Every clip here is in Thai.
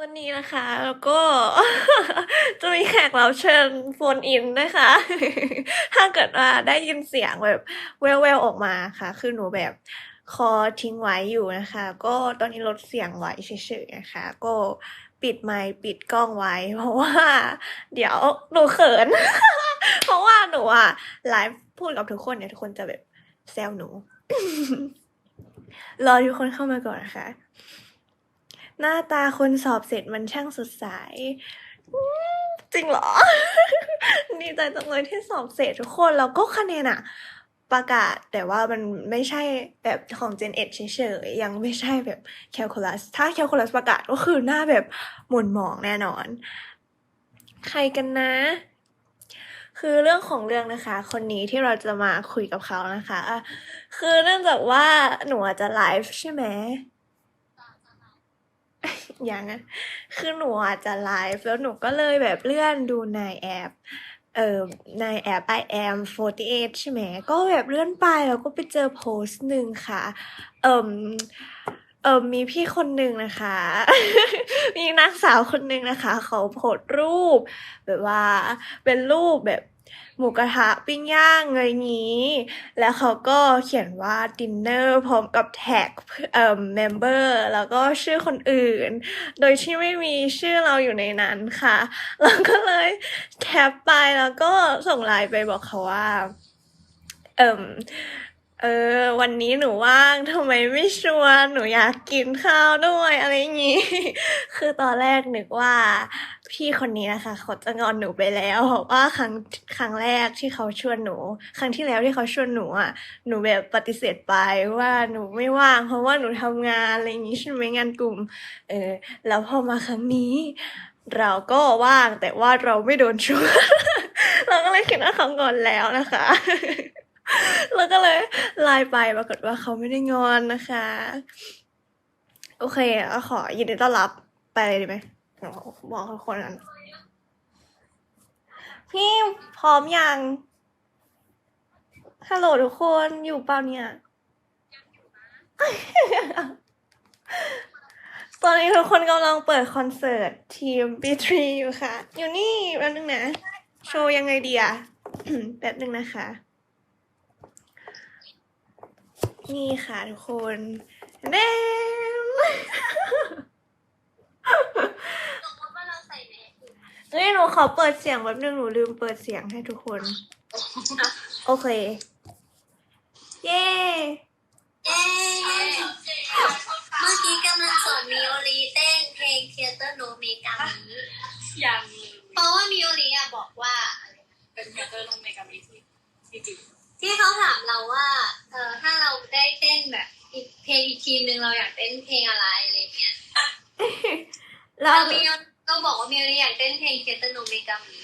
วันนี้นะคะแล้วก็ จะมีแขกรับเชิญโฟนอินนะคะ ถ้าเกิดว่าได้ยินเสียงแบบแววๆออกมาค่ะ คือหนูแบบคอทิ้งไว้อยู่นะคะ ก็ตอนนี้ลดเสียงไว้เฉยๆนะคะ ก็ปิดไมค์ปิดกล้องไว้ เพราะว่า เดี๋ยวหนูเขิน เพราะว่าหนูอะไลฟ์พูดกับทุกคนเนี่ยทุกคนจะแบบแซวหนู รอทุกคนเข้ามาก่อนนะคะ หน้าตาคนสอบเสร็จมันช่างสดใสจริงเหรอ ดีใจจังเลยที่สอบเสร็จทุกคนแล้วก็คะแนนอะประกาศแต่ว่ามันไม่ใช่แบบของ Gen 1เฉยๆยังไม่ใช่แบบแคลคูลัส ถ้าแคลคูลัสประกาศก็คือหน้าแบบหม่นหมองแน่นอน ใครกันนะ คือเรื่องของเรื่องนะคะ คนนี้ที่เราจะมาคุยกับเขานะคะ คือเนื่องจากว่าหนูจะไลฟ์ใช่ไหม อย่างนะคือหนูอาจจะไลฟ์แล้วหนูก็เลยแบบเลื่อนดูในแอป เอ่อในแอป I am 48 ใช่ไหม ก็แบบเลื่อนไปแล้วก็ไปเจอโพสต์หนึ่งค่ะ เอ่มเอ่มมีพี่คนหนึ่งนะคะ มีนางสาวคนหนึ่งนะคะ เขาโพสต์รูป แบบว่าเป็นรูปแบบ หมูกระทะปิ้งย่างอะไรงี้ แล้วเขาก็เขียนว่าดินเนอร์พร้อมกับแท็กเอ่อเมมเบอร์แล้วก็ชื่อคนอื่น โดยที่ไม่มีชื่อเราอยู่ในนั้นค่ะเราก็เลยแคปไปแล้วก็ส่งไลน์ไปบอกเขาว่าเอ่อ เออ วันนี้หนูว่างทำไมไม่ชวนหนูอยากกินข้าวด้วยอะไรอย่างงี้ คือตอนแรกนึกว่า พี่คนนี้นะคะเขาจะงอนหนูไปแล้วเพราะว่าครั้งครั้งแรกที่เขาชวนหนู ครั้งที่แล้วที่เขาชวนหนูอะหนูแบบปฏิเสธไปว่าหนูไม่ว่าง เพราะว่าหนูทำงานอะไรอย่างงี้ใช่ไหมงานกลุ่ม เออ แล้วพอมาครั้งนี้ เราก็ว่างแต่ว่าเราไม่โดนชวน เราก็เลยคิดว่าเขางอนแล้วนะคะ แล้วก็เลยไลน์ไปปรากฏว่าเขาไม่ได้งอนนะคะ โอเคก็ขอยินดีต้อนรับไปเลยดีไหมบอกทุกคนกัน พี่พร้อมยัง ฮัลโหลทุกคนอยู่เปล่าเนี่ยตอนนี้ทุกคนกำลังเปิดคอนเสิร์ตทีม B3 อยู่ค่ะ อยู่นี่แป๊บนึงนะ โชว์ยังไงดีอะแป๊บนึงนะคะ นี่ค่ะทุกคนเด้มสมมติว่าเราใส่แมสอยู่เฮ้ยหนูขอเปิดเสียงแป๊บนึงหนูลืมเปิดเสียงให้ทุกคน โอเค เย้เย้เมื่อกี้กำลังสอนมิโอรีเต้นเพลงเทเตอร์โนเมกามิยังเพราะว่ามิโอรีอะบอกว่าเป็นแคเตอร์ลงเมกามิที่ที่จริง ที่เขาถามเราว่า เออถ้าเราได้เต้นแบบอีกเพลงอีกทีมหนึ่งเราอยากเต้นเพลงอะไรอะไรเงี้ยแล้วเรามิโอก็บอกว่ามิโอรีอยากเต้นเพลงเทเตอร์โนเมกามิ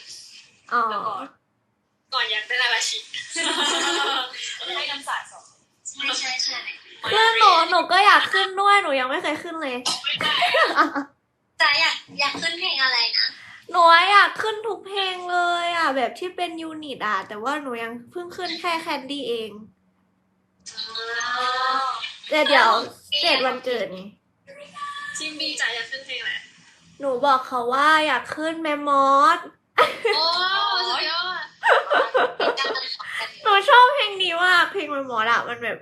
อ๋อแล้วก่อนก่อนยังเป็นอาราชิให้คำสาสองใช่ใช่ใช่เพื่อนหนูหนูก็อยากขึ้นด้วยหนูยังไม่เคยขึ้นเลยแต่อยากอยากขึ้นเพลงอะไรนะ หนูอยากขึ้นทุกเพลงเลยอะ แบบที่เป็นยูนิตอะ แต่ว่าหนูยังเพิ่งขึ้นแค่แคนดี้เองแต่เดี๋ยวเจ็ดวันเกิดนี่ทีมบีจ๋าอยากขึ้นเพลงอะไรหนูบอกเขาว่าอยากขึ้นแมมมอสโอ้สุดยอดหนูชอบเพลงนี้มากเพลงแมมมอสอะมันแบบ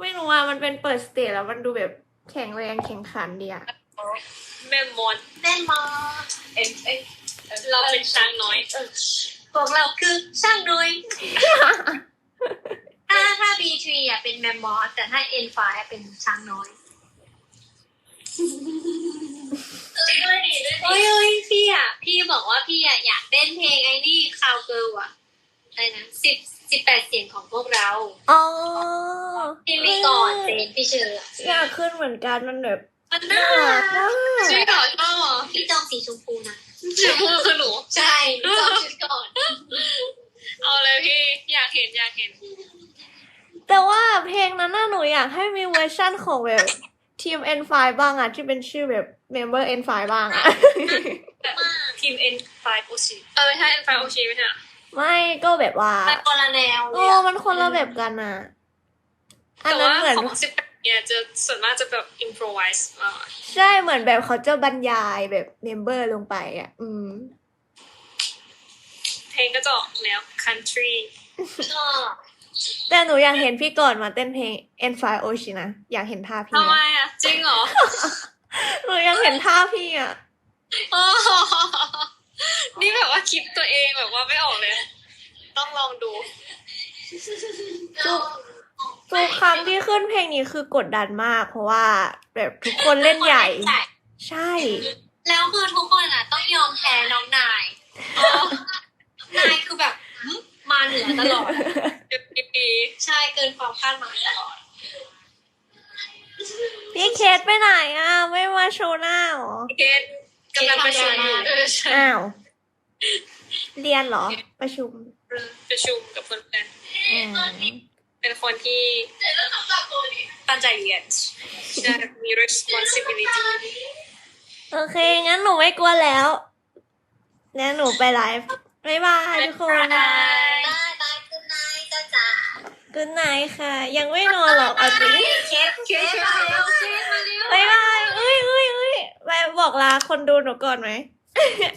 ไม่รู้ว่ามันเป็นเปิดสเตจแล้วมันดูแบบแข็งแรงแข็งขันดีอะ แม่มอนเต้นมาเอ็นเอ็นเราเป็นช้างน้อยเออพวกเราคือช่างนุ้ยถ้าถ้า B3 อะเป็นแมมมอสแต่ถ้า N5 อะเป็นช้างน้อยโอ้ยโอ้ยพี่อะ พี่บอกว่าพี่อะอยากเต้นเพลงไอ้นี่คาวเกิลอะอะไรนะสิบสิบแปดเสียงของพวกเราอ๋อพี่ไม่ก่อนเต้นพี่เชอร์อะอยากขึ้นเหมือนกันมันแบบ มันน่าน่ารัรักกมากจริงเหรอชอบเหรอพี่จองสีชมพูนะ ชื่อพูดคือหนู ใช่จองชุดก่อน เอาเลยพี่ อยากเห็นอยากเห็น แต่ว่าเพลงนั้นน่ะหนูอยากให้มีเวอร์ชั่นของแบบทีม N5 บ้างอะที่เป็นชื่อแบบ member N5 บ้างอะทีม N5 โอชิเออไม่ใช่ N5 โอชิไม่ใช่เหรอไม่ก็แบบว่าแต่คนละแนวเลโอ้ยอะมันคนละแบบกันอะอันแต่นั้นว่าเหมือน ของสิบแปด เนี่ยจะส่วนมากจะแบบ improvise มากใช่เหมือนแบบเขาจะบรรยายแบบเมมเบอร์ลงไปอะ อืม เพลงก็จะออกแนว country ชอบแต่หนูอยากเห็นพี่ก่อนมาเต้นเพลง N f i o c นะอยากเห็นท่าพี่ทำไมอะอะ จริงเหรอ หนูอยากเห็นท่าพี่อะอ๋อนี่แบบว่าคิดตัวเองแบบว่าไม่ออกเลย ต้องลองดู ทุกทุกครั้งที่ขึ้นเพลงนี้คือกดดันมาก เพราะว่าแบบทุกคนเล่นใหญ่ ใช่ แล้วคือทุกคนอะ ต้องยอมแพ้น้องนายนายคือแบบหึมาเหนือตลอดดีใช่เกินความคาดหมายตลอดพี่เคสไปไหนอะ ไม่มาโชว์หน้าหรอๆเกณฑ์กำลังประชุมอยู่เออใช่อ้าวเรียนเหรอประชุมประชุมกับเพื่อนอืมๆ เป็นคนที่ตั้งใจเรียนใช่มี responsibility โอเค งั้นหนูไม่กลัวแล้วงั้นหนูไปไลฟ์บ๊ายบายทุกคนบายบายคุณนายจ้าจ๋ากุนไนค่ะ ยังไม่นอนหรอกเอาจริงเคสเคสมาเร็วเคสมาเร็วบ๊ายบายเอ้ยเอ้ยเอ้ยไปบอกลาคนดูหนูก่อนไหม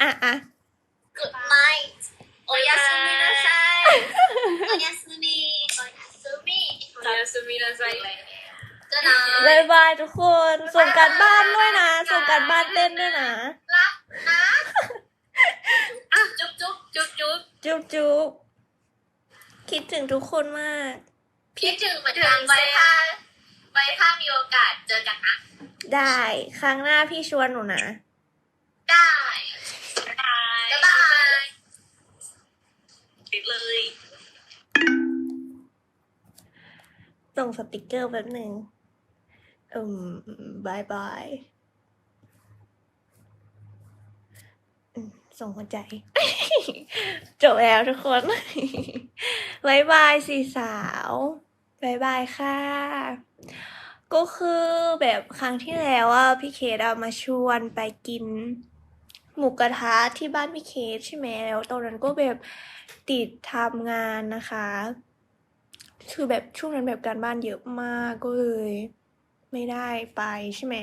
อะอะ บายบายทุกคน ส่งการบ้านด้วยนะ ส่งการบ้านเต้นด้วยนะอะจุ๊บจุ๊บจุ๊บจุ๊บจุ๊บจุ๊บคิดถึงทุกคนมากคิดถึงเหมือนกันไว้ถ้าไว้ถ้ามีโอกาสเจอกันนะ ได้ครั้งหน้าพี่ชวนหนูนะ ได้บ๊ายบายปิดเลย ส่งสติกเกอร์แป๊บหนึ่ง อืมบายบายส่งหัวใจ จบแล้วทุกคนบายบายสี่สาวบายบายค่ะ ก็คือแบบครั้งที่แล้วอะพี่เคทเอามาชวนไปกิน หมูกระทะที่บ้านพี่เคทใช่ไหมแล้วตอนนั้นก็แบบติดทำงานนะคะ คือแบบช่วงนั้นแบบการบ้านเยอะมากก็เลย ไม่ได้ไปใช่ไหม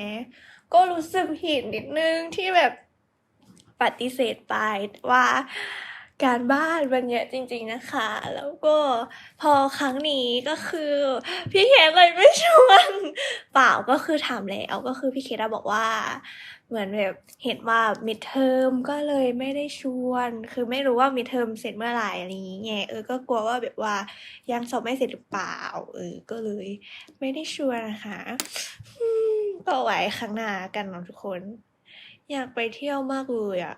ก็รู้สึกผิดนิดนึงที่แบบปฏิเสธไปว่า การบ้านมันเยอะจริง ๆนะคะ แล้วก็พอครั้งนี้ก็คือ พี่เคทเลยไม่ชวนเปล่าก็คือถามแล้วก็คือพี่เคทอะบอกว่าเหมือนแบบเห็นว่ามิดเทอมก็เลยไม่ได้ชวน คือไม่รู้ว่ามิดเทอมเสร็จเมื่อไหร่อะไรอย่างเงี้ยเออก็กลัวว่าแบบว่ายังสอบไม่เสร็จหรือเปล่าเออก็เลย ไม่ได้ชวนนะคะก็ไว้ครั้งหน้ากันนะทุกคน อยากไปเที่ยวมากเลยอะ